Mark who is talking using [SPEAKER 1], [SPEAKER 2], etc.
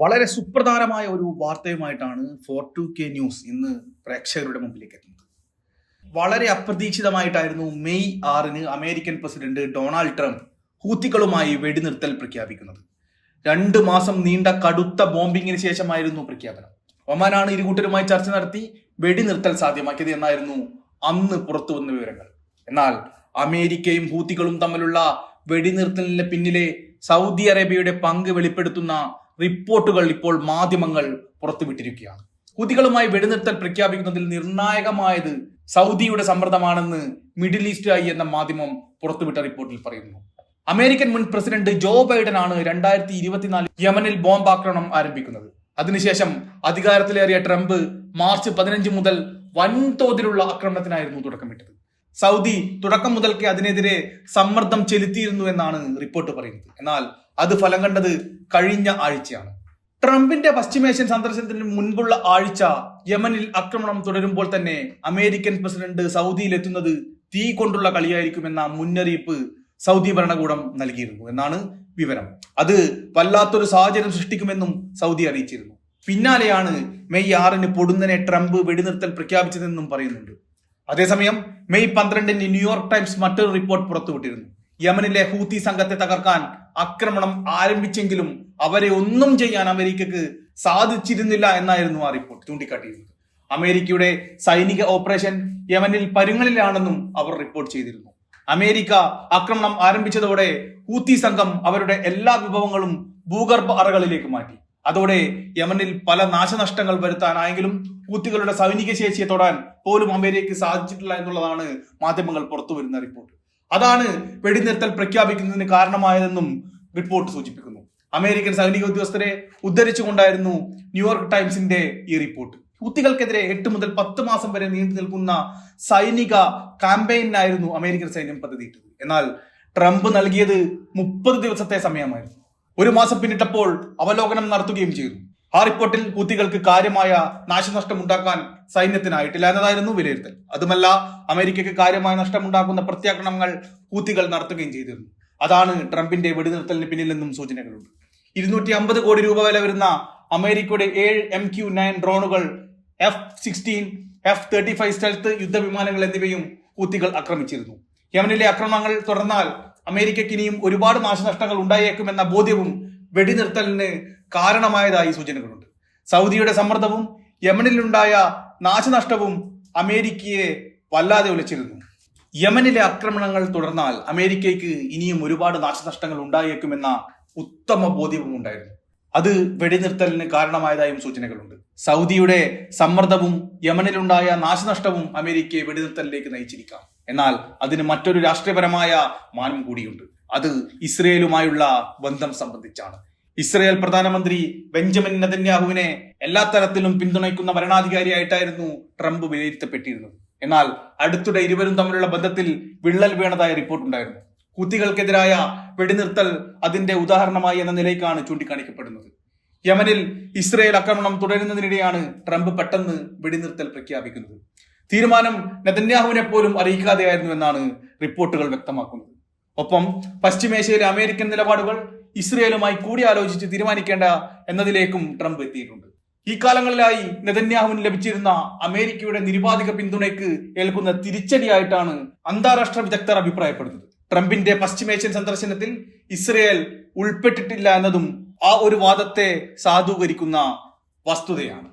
[SPEAKER 1] വളരെ സുപ്രധാനമായ ഒരു വാർത്തയുമായിട്ടാണ് ഫോർ ടു കെ ന്യൂസ് ഇന്ന് പ്രേക്ഷകരുടെ മുമ്പിലേക്ക് എത്തുന്നത്. വളരെ അപ്രതീക്ഷിതമായിട്ടായിരുന്നു മെയ് ആറിന് അമേരിക്കൻ പ്രസിഡന്റ് ഡൊണാൾഡ് ട്രംപ് ഹൂത്തികളുമായി വെടിനിർത്തൽ പ്രഖ്യാപിക്കുന്നത്. രണ്ട് മാസം നീണ്ട കടുത്ത ബോംബിങ്ങിന് ശേഷമായിരുന്നു പ്രഖ്യാപനം. ഒമാനാണ് ഇരുകൂട്ടരുമായി ചർച്ച നടത്തി വെടിനിർത്തൽ സാധ്യമാക്കിയത് എന്നായിരുന്നു അന്ന് പുറത്തു വന്ന വിവരങ്ങൾ. എന്നാൽ അമേരിക്കയും ഹൂത്തികളും തമ്മിലുള്ള വെടിനിർത്തലിന്റെ പിന്നിലെ സൗദി അറേബ്യയുടെ പങ്ക് വെളിപ്പെടുത്തുന്ന റിപ്പോർട്ടുകൾ ഇപ്പോൾ മാധ്യമങ്ങൾ പുറത്തുവിട്ടിരിക്കുകയാണ്. ഹൂതികളുമായി വെടിനിർത്തൽ പ്രഖ്യാപിക്കുന്നതിൽ നിർണായകമായത് സൗദിയുടെ സമ്മർദ്ദമാണെന്ന് മിഡിൽ ഈസ്റ്റ് ഐ എന്ന മാധ്യമം പുറത്തുവിട്ട റിപ്പോർട്ടിൽ പറയുന്നു. അമേരിക്കൻ മുൻ പ്രസിഡന്റ് ജോ ബൈഡൻ ആണ് രണ്ടായിരത്തി ഇരുപത്തിനാല് യമനിൽ ബോംബ് ആക്രമണം ആരംഭിക്കുന്നത്. അതിനുശേഷം അധികാരത്തിലേറിയ ട്രംപ് മാർച്ച് പതിനഞ്ച് മുതൽ വൻതോതിലുള്ള ആക്രമണത്തിനായിരുന്നു തുടക്കമിട്ടത്. സൗദി തുടക്കം മുതൽക്കേ അതിനെതിരെ സമ്മർദ്ദം ചെലുത്തിയിരുന്നു എന്നാണ് റിപ്പോർട്ട് പറയുന്നത്. എന്നാൽ അത് ഫലം കണ്ടത് കഴിഞ്ഞ ആഴ്ചയാണ്. ട്രംപിന്റെ പശ്ചിമേഷ്യൻ സന്ദർശനത്തിന് മുൻപുള്ള ആഴ്ച യമനിൽ ആക്രമണം തുടരുമ്പോൾ തന്നെ അമേരിക്കൻ പ്രസിഡന്റ് സൗദിയിൽ എത്തുന്നത് തീ കൊണ്ടുള്ള കളിയായിരിക്കുമെന്ന മുന്നറിയിപ്പ് സൗദി ഭരണകൂടം നൽകിയിരുന്നു എന്നാണ് വിവരം. അത് വല്ലാത്തൊരു സാഹചര്യം സൃഷ്ടിക്കുമെന്നും സൗദി അറിയിച്ചിരുന്നു. പിന്നാലെയാണ് മെയ് ആറിന് പൊടുന്നനെ ട്രംപ് വെടിനിർത്തൽ പ്രഖ്യാപിച്ചതെന്നും പറയുന്നുണ്ട്. അതേസമയം മെയ് പന്ത്രണ്ടിന് ന്യൂയോർക്ക് ടൈംസ് മറ്റൊരു റിപ്പോർട്ട് പുറത്തുവിട്ടിരുന്നു. യമനിലെ ഹൂത്തി സംഘത്തെ തകർക്കാൻ ആക്രമണം ആരംഭിച്ചെങ്കിലും അവരെ ഒന്നും ചെയ്യാൻ അമേരിക്കക്ക് സാധിച്ചിരുന്നില്ല എന്നായിരുന്നു ആ റിപ്പോർട്ട് ചൂണ്ടിക്കാട്ടിയിരുന്നത്. അമേരിക്കയുടെ സൈനിക ഓപ്പറേഷൻ യമനിൽ പരുങ്ങളിലാണെന്നും അവർ റിപ്പോർട്ട് ചെയ്തിരുന്നു. അമേരിക്ക ആക്രമണം ആരംഭിച്ചതോടെ ഹൂത്തി സംഘം അവരുടെ എല്ലാ വിഭവങ്ങളും ഭൂഗർഭ അറകളിലേക്ക് മാറ്റി. അതോടെ യമനിൽ പല നാശനഷ്ടങ്ങൾ വരുത്താനായെങ്കിലും ഹൂത്തികളുടെ സൈനിക ശേഷിയെ തൊടാൻ പോലും അമേരിക്കയ്ക്ക് സാധിച്ചിട്ടില്ല എന്നുള്ളതാണ് മാധ്യമങ്ങൾ പുറത്തുവരുന്ന റിപ്പോർട്ട്. അതാണ് വെടിനിർത്തൽ പ്രഖ്യാപിക്കുന്നതിന് കാരണമായതെന്നും റിപ്പോർട്ട് സൂചിപ്പിക്കുന്നു. അമേരിക്കൻ സൈനിക ഉദ്യോഗസ്ഥരെ ഉദ്ധരിച്ചുകൊണ്ടായിരുന്നു ന്യൂയോർക്ക് ടൈംസിന്റെ ഈ റിപ്പോർട്ട്. ഹൂത്തികൾക്കെതിരെ എട്ട് മുതൽ പത്ത് മാസം വരെ നീണ്ടു നിൽക്കുന്ന സൈനിക ക്യാമ്പയിനായിരുന്നു അമേരിക്കൻ സൈന്യം പദ്ധതിയിട്ടത്. എന്നാൽ ട്രംപ് നൽകിയത് മുപ്പത് ദിവസത്തെ സമയമായിരുന്നു. ഒരു മാസം പിന്നിട്ടപ്പോൾ അവലോകനം നടത്തുകയും ചെയ്തു. ആ റിപ്പോർട്ടിൽ ഹൂത്തികൾക്ക് കാര്യമായ നാശനഷ്ടം ഉണ്ടാക്കാൻ സൈന്യത്തിനായിട്ടില്ല എന്നതായിരുന്നു വിലയിരുത്തൽ. അതുമല്ല അമേരിക്കയ്ക്ക് കാര്യമായ നഷ്ടമുണ്ടാക്കുന്ന പ്രത്യാക്രമണങ്ങൾ ഹൂത്തികൾ നടത്തുകയും ചെയ്തിരുന്നു. അതാണ് ട്രംപിന്റെ വെടിനിർത്തലിന് പിന്നിൽ നിന്നും സൂചനകളുണ്ട്. ഇരുന്നൂറ്റി അമ്പത് കോടി രൂപ വില വരുന്ന അമേരിക്കയുടെ ഏഴ് എം ക്യു നയൻ ഡ്രോണുകൾ F sixteen F thirty five stealth യുദ്ധവിമാനങ്ങൾ എന്നിവയും ഹൂത്തികൾ ആക്രമിച്ചിരുന്നു. യമനിലെ ആക്രമണങ്ങൾ തുടർന്നാൽ അമേരിക്കയ്ക്ക് ഇനിയും ഒരുപാട് നാശനഷ്ടങ്ങൾ ഉണ്ടായേക്കുമെന്ന ബോധ്യവും വെടിനിർത്തലിന് കാരണമായതായി സൂചനകളുണ്ട്. സൗദിയുടെ സമ്മർദ്ദവും യമനിലുണ്ടായ നാശനഷ്ടവും അമേരിക്കയെ വല്ലാതെ ഒലിച്ചിരുന്നു യമനിലെ ആക്രമണങ്ങൾ തുടർന്നാൽ അമേരിക്കയ്ക്ക് ഇനിയും ഒരുപാട് നാശനഷ്ടങ്ങൾ ഉണ്ടായേക്കുമെന്ന ഉത്തമ ബോധ്യവും ഉണ്ടായിരുന്നു. അത് വെടിനിർത്തലിന് കാരണമായതായും സൂചനകളുണ്ട്. സൗദിയുടെ സമ്മർദ്ദവും യമനിലുണ്ടായ നാശനഷ്ടവും അമേരിക്കയെ വെടിനിർത്തലിലേക്ക് നയിച്ചിരിക്കാം. എന്നാൽ അതിന് മറ്റൊരു രാഷ്ട്രീയപരമായ മാനം കൂടിയുണ്ട്. അത് ഇസ്രയേലുമായുള്ള ബന്ധം സംബന്ധിച്ചാണ്. ഇസ്രയേൽ പ്രധാനമന്ത്രി ബെഞ്ചമിൻ നെതന്യാഹുവിനെ എല്ലാ തരത്തിലും പിന്തുണയ്ക്കുന്ന ഭരണാധികാരിയായിട്ടായിരുന്നു ട്രംപ് വിലയിരുത്തപ്പെട്ടിരുന്നത്. എന്നാൽ അടുത്തിടെ ഇരുവരും തമ്മിലുള്ള ബന്ധത്തിൽ വിള്ളൽ വീണതായ റിപ്പോർട്ടുണ്ടായിരുന്നു ഹൂത്തികൾക്കെതിരായ വെടിനിർത്തൽ അതിന്റെ ഉദാഹരണമായി എന്ന നിലയ്ക്കാണ് ചൂണ്ടിക്കാണിക്കപ്പെടുന്നത്. യമനിൽ ഇസ്രയേൽ ആക്രമണം തുടരുന്നതിനിടെയാണ് ട്രംപ് പെട്ടെന്ന് വെടിനിർത്തൽ പ്രഖ്യാപിക്കുന്നത്. തീരുമാനം നെതന്യാഹുവിനെ പോലും അറിയിക്കാതെയായിരുന്നു എന്നാണ് റിപ്പോർട്ടുകൾ വ്യക്തമാക്കുന്നത്. ഒപ്പം പശ്ചിമേഷ്യയിലെ അമേരിക്കൻ നിലപാടുകൾ ഇസ്രയേലുമായി കൂടിയാലോചിച്ച് തീരുമാനിക്കേണ്ട എന്നതിലേക്കും ട്രംപ് എത്തിയിട്ടുണ്ട്. ഈ കാലങ്ങളിലായി നെതന്യാഹുവിന് ലഭിച്ചിരുന്ന അമേരിക്കയുടെ നിരുപാധിക പിന്തുണയ്ക്ക് ഏൽക്കുന്ന തിരിച്ചടിയായിട്ടാണ് അന്താരാഷ്ട്ര വിദഗ്ധർ അഭിപ്രായപ്പെടുന്നത്. ട്രംപിന്റെ പശ്ചിമേഷ്യൻ സന്ദർശനത്തിൽ ഇസ്രയേൽ ഉൾപ്പെട്ടിട്ടില്ല എന്നതും ആ ഒരു വാദത്തെ സാധൂകരിക്കുന്ന വസ്തുതയാണ്.